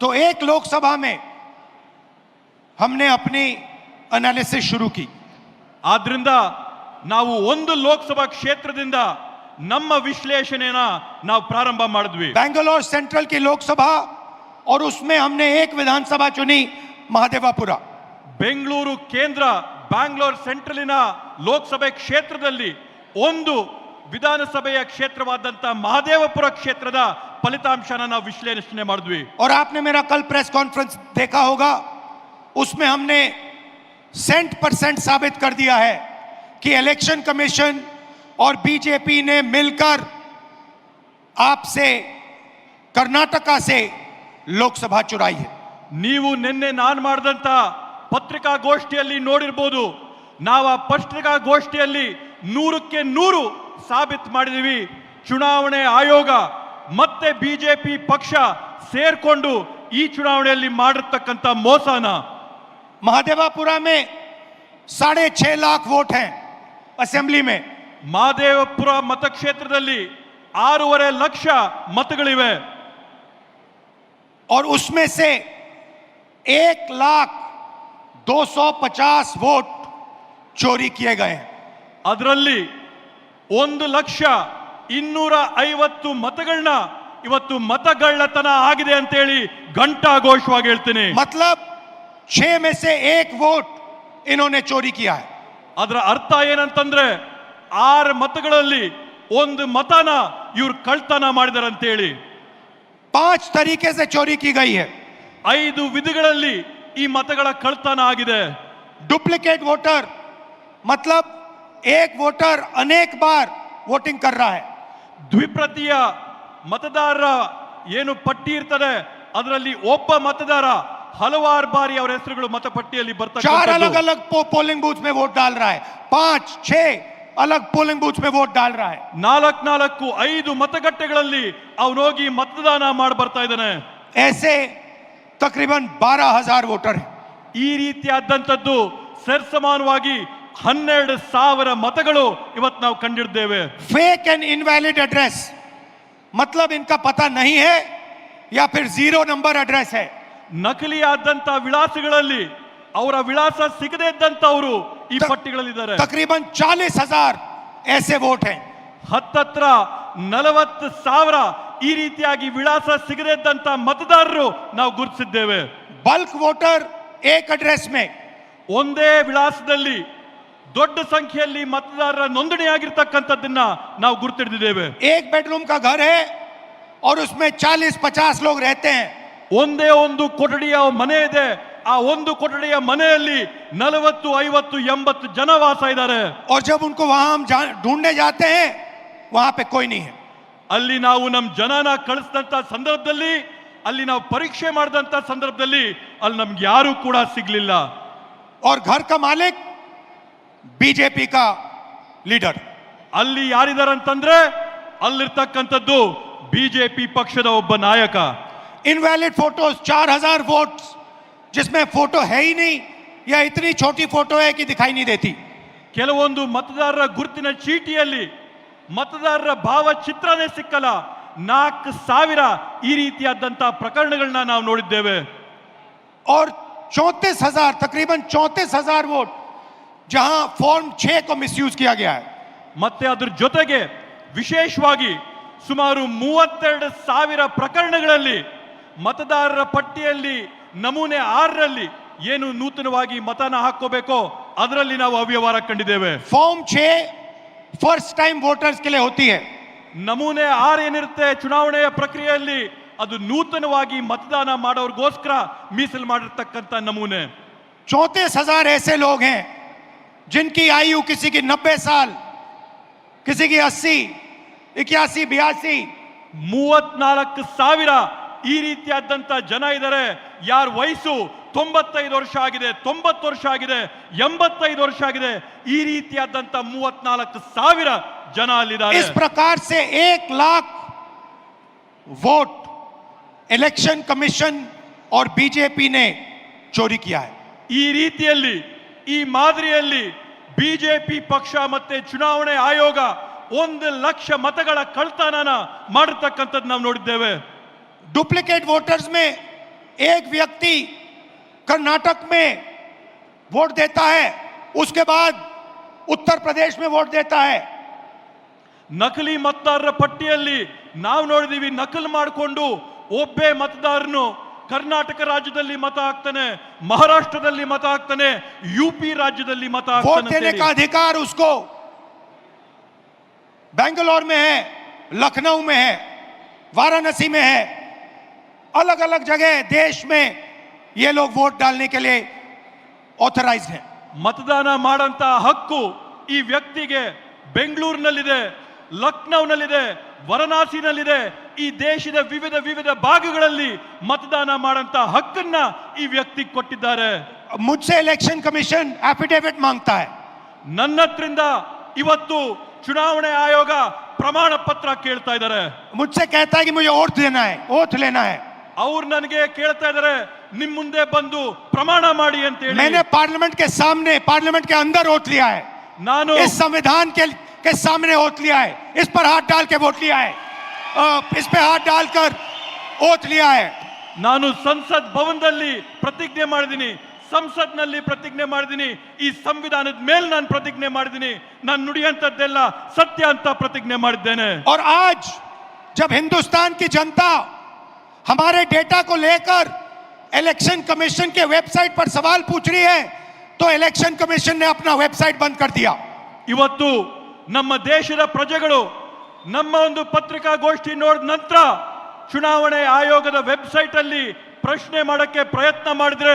तो एक लोकसभा में हमने अपनी एनालिसिस शुरू की ಆದ್ರಿಂದ ನಾವು ಒಂದು ಲೋಕಸಭಾ ಕ್ಷೇತ್ರದಿಂದ ನಮ್ಮ ವಿಶ್ಲೇಷಣೆನ ನಾವು ಪ್ರಾರಂಭ ಮಾಡಿದ್ವಿ बैंगलोर सेंट्रल की लोकसभा और उसमें हमने एक विधानसभा चुनी महादेवापुरा ಬೆಂಗಳೂರು ಕೇಂದ್ರ ಬ್ಯಾಂಗ್ಳೂರ್ ಸೆಂಟ್ರಲಿನ ಲೋಕಸಭೆ ಕ್ಷೇತ್ರದಲ್ಲಿ ಒಂದು ವಿಧಾನಸಭೆಯ ಕ್ಷೇತ್ರವಾದಂತ ಮಹದೇವಪುರ ಕ್ಷೇತ್ರದ ಫಲಿತಾಂಶನ ನಾವು ವಿಶ್ಲೇಷಣೆ ಮಾಡಿದ್ವಿ और आपने मेरा कल प्रेस कॉन्फ्रेंस देखा होगा उसमें हमने सेंट परसेंट साबित कर दिया है कि इलेक्शन कमीशन और बीजेपी ने मिलकर आपसे कर्नाटका से लोकसभा चुराई है ನೀವು ನಿನ್ನೆ ನಾನು ಮಾಡಿದಂತ ಪತ್ರಿಕಾಗೋಷ್ಠಿಯಲ್ಲಿ ನೋಡಿರ್ಬೋದು ನಾವು ಆ ಪತ್ರಿಕಾಗೋಷ್ಠಿಯಲ್ಲಿ ನೂರಕ್ಕೆ ನೂರು ಸಾಬೀತು ಮಾಡಿದೀವಿ ಚುನಾವಣೆ ಆಯೋಗ ಮತ್ತೆ ಬಿಜೆಪಿ ಪಕ್ಷ ಸೇರ್ಕೊಂಡು ಈ ಚುನಾವಣೆಯಲ್ಲಿ ಮಾಡಿರ್ತಕ್ಕಂಥ ಮೋಸನ महादेवापुरा में साढ़े छह लाख वोट हैं असेंबली में ಮಹದೇವಪುರ ಮತಕ್ಷೇತ್ರದಲ್ಲಿ ಆರೂವರೆ ಲಕ್ಷ ಮತಗಳಿವೆ और उसमें से एक लाख दो सौ पचास वोट चोरी किए गए हैं ಅದರಲ್ಲಿ ಒಂದು ಲಕ್ಷ ಇನ್ನೂರ ಐವತ್ತು ಮತಗಳನ್ನ ಇವತ್ತು ಮತಗಳ್ಳತನ ಆಗಿದೆ ಅಂತೇಳಿ ಘಂಟಾಘೋಷವಾಗಿ ಹೇಳ್ತೀನಿ मतलब छह में से एक वोट इन्होंने चोरी किया है ಅದರ ಅರ್ಥ ಏನಂತಂದ್ರೆ ಆರು ಮತಗಳಲ್ಲಿ ಒಂದು ಮತನ ಇವ್ರು ಕಳ್ತನ ಮಾಡಿದಾರೆ ಅಂತೇಳಿ पांच तरीके से चोरी की गई है ಐದು ವಿಧಿಗಳಲ್ಲಿ ಈ ಮತಗಳ ಕಳ್ತನ ಆಗಿದೆ डुप्लीकेट वोटर मतलब एक वोटर अनेक बार वोटिंग कर रहा है ದ್ವಿಪ್ರತಿಯ ಮತದಾರರ ಏನು ಪಟ್ಟಿ ಇರ್ತದೆ ಅದರಲ್ಲಿ ಒಬ್ಬ ಮತದಾರ ಹಲವಾರು ಬಾರಿ ಅವರ ಹೆಸರುಗಳು ಮತಪಟ್ಟಿಯಲ್ಲಿ चार अलग ಬರ್ತಕ್ಕಂಥದ್ದು अलग पो, पोलिंग बूथ में वोट डाल रहा है पांच छह अलग पोलिंग बूथ में वोट डाल रहा है ನಾಲ್ಕು ನಾಲ್ಕು ಐದು ಮತಗಟ್ಟೆಗಳಲ್ಲಿ ಅವನೋಗಿ ಮತದಾನ ಮಾಡಿ ಬರ್ತಾ ಇದ್ದಾನೆ ऐसे तकरीबन बारह हजार वोटर हैं ಈ ರೀತಿಯಾದಂಥದ್ದು ಸರ್ಸಮಾನವಾಗಿ ಹನ್ನೆರಡು ಸಾವಿರ ಮತಗಳು ಇವತ್ತು ನಾವು ಕಂಡಿದ್ದೇವೆ फेक एंड इनवैलिड एड्रेस मतलब इनका पता नहीं है या फिर जीरो नंबर एड्रेस है ನಕಲಿಯಾದಂತ ವಿಳಾಸಗಳಲ್ಲಿ ಅವರ ವಿಳಾಸ ಸಿಗದೇ ಇದ್ದಂತವರು ಈ ತ- ಪಟ್ಟಿಗಳಲ್ಲಿದ್ದಾರೆ तकरीबन चालीस हजार ऐसे वोट हैं ಹತ್ತತ್ರ ನಲವತ್ತು ಸಾವಿರ ಈ ರೀತಿಯಾಗಿ ವಿಳಾಸ ಸಿಗದೇ ಇದ್ದಂತ ಮತದಾರರು ನಾವು ಗುರುತಿಸಿದ್ದೇವೆ बल्क वोटर एक एड्रेस में ಒಂದೇ ವಿಳಾಸದಲ್ಲಿ ದೊಡ್ಡ ಸಂಖ್ಯೆಯಲ್ಲಿ ಮತದಾರರ ನೋಂದಣಿಯಾಗಿರ್ತಕ್ಕಂಥದ್ದನ್ನ ನಾವು ಗುರುತಿಡಿದ್ದೇವೆ एक बेडरूम का घर है और उसमें चालीस पचास लोग रहते हैं ಒಂದೇ ಒಂದು ಕೊಠಡಿಯ ಮನೆ ಇದೆ ಆ ಒಂದು ಕೊಠಡಿಯ ಮನೆಯಲ್ಲಿ ನಲವತ್ತು ಐವತ್ತು ಎಂಬತ್ತು ಜನ ವಾಸ ಇದ್ದಾರೆ और जब उनको वहां हम जा- ढूंढने जाते हैं वहां पे कोई नहीं है ಅಲ್ಲಿ ನಾವು ನಮ್ಮ ಜನನ ಕಳಿಸಿದಂತ ಸಂದರ್ಭದಲ್ಲಿ ಅಲ್ಲಿ ನಾವು ಪರೀಕ್ಷೆ ಮಾಡಿದಂತ ಸಂದರ್ಭದಲ್ಲಿ ಅಲ್ಲಿ ನಮ್ಗೆ ಯಾರು ಕೂಡ ಸಿಗ್ಲಿಲ್ಲ और घर का मालिक बीजेपी का लीडर ಅಲ್ಲಿ ಯಾರಿದ್ದಾರೆ ಅಂತಂದ್ರೆ ಅಲ್ಲಿರ್ತಕ್ಕಂಥದ್ದು ಬಿಜೆಪಿ ಪಕ್ಷದ ಒಬ್ಬ ನಾಯಕ इनवैलिड फोटोज चार हजार वोट जिसमें फोटो है ही नहीं या इतनी छोटी फोटो है कि दिखाई नहीं देती ಕೆಲವೊಂದು ಮತದಾರರ ಗುರುತಿನ ಚೀಟಿಯಲ್ಲಿ ಮತದಾರರ ಭಾವಚಿತ್ರನೇ ಸಿಕ್ಕಲ್ಲ ನಾಲ್ಕು ಸಾವಿರ ಈ ರೀತಿಯಾದಂತ ಪ್ರಕರಣಗಳನ್ನ ನಾವು ನೋಡಿದ್ದೇವೆ और चौंतीस हजार तकरीबन चौंतीस हजार वोट ಜಹಾ ಫಾರ್ಮ್ ಛೇ ಕೋ ಮಿಸ್ಯೂಸ್ ಕಿಯಾ ಗಯಾ ಮತ್ತೆ ಅದರ ಜೊತೆಗೆ ವಿಶೇಷವಾಗಿ ಸುಮಾರು ಮೂವತ್ತೆರಡು ಸಾವಿರ ಪ್ರಕರಣಗಳಲ್ಲಿ ಮತದಾರರ ಪಟ್ಟಿಯಲ್ಲಿ ನಮೂನೆ ಆರರಲ್ಲಿ ಏನು ನೂತನವಾಗಿ ಮತನ ಹಾಕೋಬೇಕೋ ಅದರಲ್ಲಿ ನಾವು ಅವ್ಯವಹಾರ ಕಂಡಿದ್ದೇವೆ. ಫಾರ್ಮ್ ಛೇ ಫಸ್ಟ್ ಟೈಮ್ ವೋಟರ್ಸ್ ಕೆಲೆ ಹೋತಿ ನಮೂನೆ ಆರ್ ಏನಿರುತ್ತೆ ಚುನಾವಣೆಯ ಪ್ರಕ್ರಿಯೆಯಲ್ಲಿ ಅದು ನೂತನವಾಗಿ ಮತದಾನ ಮಾಡೋರಿಗೋಸ್ಕರ ಮೀಸಲು ಮಾಡಿರ್ತಕ್ಕಂಥ ನಮೂನೆ. ಚೌತೀಸ್ ಹಜಾರ್ ಐಸೆ ಲೋಗ್ जिनकी आयु किसी की नब्बे साल किसी की अस्सी इक्यासी बयासी ಮೂವತ್ನಾಲ್ಕು ಸಾವಿರ ಈ ರೀತಿಯಾದಂತ ಜನ ಇದ್ದಾರೆ ಯಾರ ವಯಸ್ಸು ತೊಂಬತ್ತೈದು ವರ್ಷ ಆಗಿದೆ ತೊಂಬತ್ತು ವರ್ಷ ಆಗಿದೆ ಎಂಬತ್ತೈದು ವರ್ಷ ಆಗಿದೆ ಈ ರೀತಿಯಾದಂತ ಮೂವತ್ನಾಲ್ಕು ಸಾವಿರ ಜನ ಅಲ್ಲಿದ್ದಾರೆ इस प्रकार से एक लाख वोट इलेक्शन कमीशन और बीजेपी ने चोरी किया है ಈ ರೀತಿಯಲ್ಲಿ ಈ ಮಾದರಿಯಲ್ಲಿ ಬಿಜೆಪಿ ಪಕ್ಷ ಮತ್ತೆ ಚುನಾವಣೆ ಆಯೋಗ ಒಂದು ಲಕ್ಷ ಮತಗಳ ಕಳ್ತನನ ಮಾಡಿರ್ತಕ್ಕಂಥದ್ದು ನಾವು ನೋಡಿದ್ದೇವೆ डुप्लीकेट वोटर्स में एक व्यक्ति कर्नाटक में वोट देता है उसके बाद उत्तर प्रदेश में वोट देता है ನಕಲಿ ಮತದಾರರ ಪಟ್ಟಿಯಲ್ಲಿ ನಾವು ನೋಡಿದೀವಿ ನಕಲು ಮಾಡಿಕೊಂಡು ಒಬ್ಬೇ ಮತದಾರನು ಕರ್ನಾಟಕ ರಾಜ್ಯದಲ್ಲಿ ಮತ ಹಾಕ್ತಾನೆ ಮಹಾರಾಷ್ಟ್ರದಲ್ಲಿ ಮತ ಹಾಕ್ತಾನೆ ಯು ಪಿ ರಾಜ್ಯದಲ್ಲಿ ಮತ वोट ಹಾಕ್ತಾನೆ देने ಅಂತೇಳಿ. का अधिकार उसको बेंगलोर में है लखनऊ में है वाराणसी में है अलग अलग जगह देश में ये लोग वोट डालने के लिए ऑथराइज्ड है ಮತದಾನ ಮಾಡಂತ ಹಕ್ಕು ಈ ವ್ಯಕ್ತಿಗೆ ಬೆಂಗಳೂರಿನಲ್ಲಿದೆ ಲಕ್ನೌನಲ್ಲಿದೆ ವಾರಣಾಸಿನಲ್ಲಿದೆ ಈ ದೇಶದ ವಿವಿಧ ವಿವಿಧ ಭಾಗಗಳಲ್ಲಿ ಮತದಾನ ಮಾಡಂತ ಹಕ್ಕನ್ನ ಈ ವ್ಯಕ್ತಿ ಕೊಟ್ಟಿದ್ದಾರೆ मुझसे इलेक्शन कमीशन एफिडेविट मांगता है ನನ್ನ ಹತ್ರಿಂದ ಇವತ್ತು ಚುನಾವಣೆ ಆಯೋಗ ಪ್ರಮಾಣ ಪತ್ರ ಕೇಳ್ತಾ ಇದ್ದಾರೆ मुझसे कहता है कि मुझे ओथ देना है ओथ लेना है ಅವ್ರು ನನಗೆ ಕೇಳ್ತಾ ಇದ್ದಾರೆ ನಿಮ್ ಮುಂದೆ ಬಂದು ಪ್ರಮಾಣ ಮಾಡಿ ಅಂತ ಹೇಳಿ मैंने पार्लियामेंट के सामने पार्लियामेंट के अंदर ओथ लिया है ನಾನು इस संविधान के के सामने ओथ लिया है इस पर हाथ डाल के वोट लिया है अ, इस पे हाथ डालकर ओथ लिया है ನಾನು ಸಂಸತ್ ಭವನದಲ್ಲಿ ಪ್ರತಿಜ್ಞೆ ಮಾಡಿದ್ದೀನಿ ಸಂಸತ್ನಲ್ಲಿ ಪ್ರತಿಜ್ಞೆ ಮಾಡಿದ್ದೀನಿ ಈ ಸಂವಿಧಾನದ ಮೇಲೆ ನಾನು ಪ್ರತಿಜ್ಞೆ ಮಾಡಿದ್ದೀನಿ ನಾನು ನುಡಿಯಂತದ್ದೆಲ್ಲ ಸತ್ಯ ಅಂತ ಪ್ರತಿಜ್ಞೆ ಮಾಡಿದ್ದೇನೆ और आज जब हिंदुस्तान की जनता हमारे डेटा को लेकर इलेक्शन कमीशन के वेबसाइट पर सवाल पूछ रही है तो इलेक्शन कमीशन ने अपना वेबसाइट बंद कर दिया ಇವತ್ತು ನಮ್ಮ ದೇಶದ ಪ್ರಜೆಗಳು ನಮ್ಮ ಒಂದು ಪತ್ರಿಕಾಗೋಷ್ಠಿ ನೋಡಿದ ನಂತರ ಚುನಾವಣೆ ಆಯೋಗದ ವೆಬ್ಸೈಟ್ ಅಲ್ಲಿ ಪ್ರಶ್ನೆ ಮಾಡಕ್ಕೆ ಪ್ರಯತ್ನ ಮಾಡಿದ್ರೆ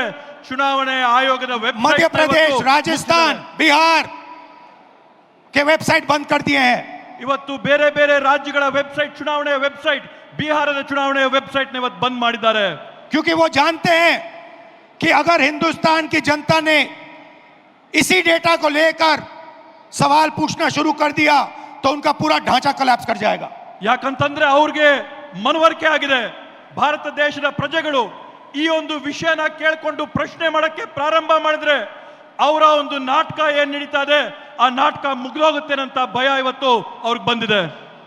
ಚುನಾವಣೆ ಆಯೋಗದ ವೆಬ್ಸೈಟ್ मध्य प्रदेश राजस्थान बिहार के वेबसाइट बंद कर दिए हैं ಇವತ್ತು ಬೇರೆ ಬೇರೆ ರಾಜ್ಯಗಳ ವೆಬ್ಸೈಟ್ ಚುನಾವಣೆಯ ವೆಬ್ಸೈಟ್ ಬಿಹಾರದ ಚುನಾವಣೆಯ ವೆಬ್ಸೈಟ್ ಇವತ್ತು ಬಂದ್ ಮಾಡಿದ್ದಾರೆ क्योंकि वो जानते हैं कि अगर हिंदुस्तान की जनता ने इसी डेटा को लेकर सवाल पूछना शुरू कर दिया तो उनका पूरा ढांचा कलैप्स कर जाएगा ಯಾಕಂತಂದ್ರೆ ಅವ್ರಿಗೆ ಮನವರಿಕೆ ಆಗಿದೆ ಭಾರತ ದೇಶದ ಪ್ರಜೆಗಳು ಈ ಒಂದು ವಿಷಯನ ಕೇಳ್ಕೊಂಡು ಪ್ರಶ್ನೆ ಮಾಡಕ್ಕೆ ಪ್ರಾರಂಭ ಮಾಡಿದ್ರೆ ಅವರ ಒಂದು ನಾಟಕ ಏನ್ ನಡೀತಾ ಇದೆ ಆ ನಾಟಕ ಮುಗಿದೋಗುತ್ತೇನಂತ ಭಯ ಇವತ್ತು ಅವ್ರಿಗೆ ಬಂದಿದೆ